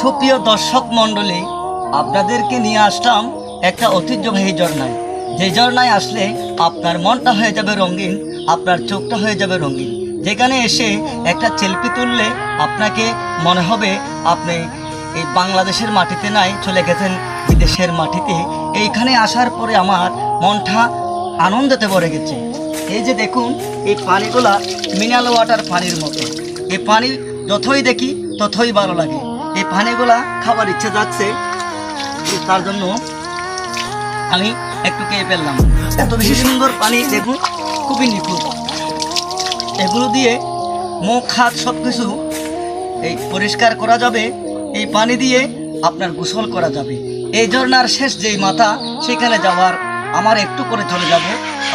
সুপ্রিয় দর্শক মণ্ডলী, আপনাদেরকে নিয়ে আসলাম একটা ঐতিহ্যবাহী ঝর্ণায়। যে ঝর্ণায় আসলে আপনার মনটা হয়ে যাবে রঙিন, আপনার চোখটা হয়ে যাবে রঙিন। যেখানে এসে একটা সেলফি তুললে আপনাকে মনে হবে আপনি এই বাংলাদেশের মাটিতে নাই, চলে গেছেন বিদেশের মাটিতে। এইখানে আসার পরে আমার মনটা আনন্দতে ভরে গেছে। এই যে দেখুন, এই পানিগুলা মিনারেল ওয়াটার পানির মতো। এই পানি যতই দেখি ততই ভালো লাগে। পানিগুলা খাবার ইচ্ছে যাচ্ছে তার জন্য আমি একটু খেয়ে ফেললাম। এত বেশি সুন্দর পানি দেখুন, খুবই নিখুঁত। এগুলো দিয়ে মুখ, হাত সব কিছু এই পরিষ্কার করা যাবে, এই পানি দিয়ে আপনার গোসল করা যাবে। এই ঝর্নার শেষ যেই মাথা, সেখানে যাওয়ার আমার একটু করে চলে যাব।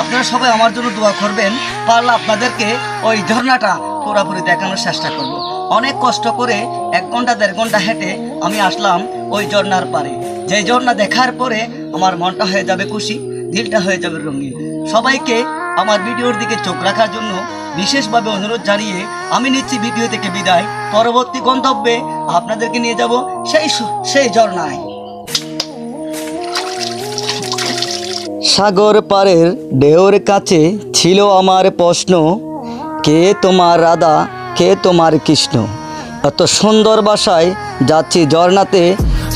আপনারা সবাই আমার জন্য দোয়া করবেন, পারলে আপনাদেরকে ওই ঝর্ণাটা পুরোপুরি দেখানোর চেষ্টা করব। অনেক কষ্ট করে এক ঘণ্টা, দেড় ঘণ্টা হেঁটে আমি আসলাম ওই ঝর্ণার পারে যে ঝর্ণা দেখার পরে আমার মনটা হয়ে যাবে খুশি, দিলটা হয়ে যাবে রঙিন। সবাইকে আমার ভিডিওর দিকে চোখ রাখার জন্য বিশেষভাবে অনুরোধ জানিয়ে আমি নিচ্ছি ভিডিও থেকে বিদায়। পরবর্তী গন্তব্যে আপনাদেরকে নিয়ে যাব সেই সেই ঝর্ণায়। সাগর পারের ঢেউর কাছে ছিল আমার প্রশ্ন, কে তোমার রাধা কে তোমার কৃষ্ণ? এত সুন্দর বাসায় যাচ্ছি ঝর্ণাতে।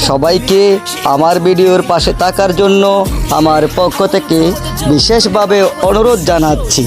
সবাইকে আমার ভিডিওর পাশে থাকার জন্য আমার পক্ষ থেকে বিশেষভাবে অনুরোধ জানাচ্ছি।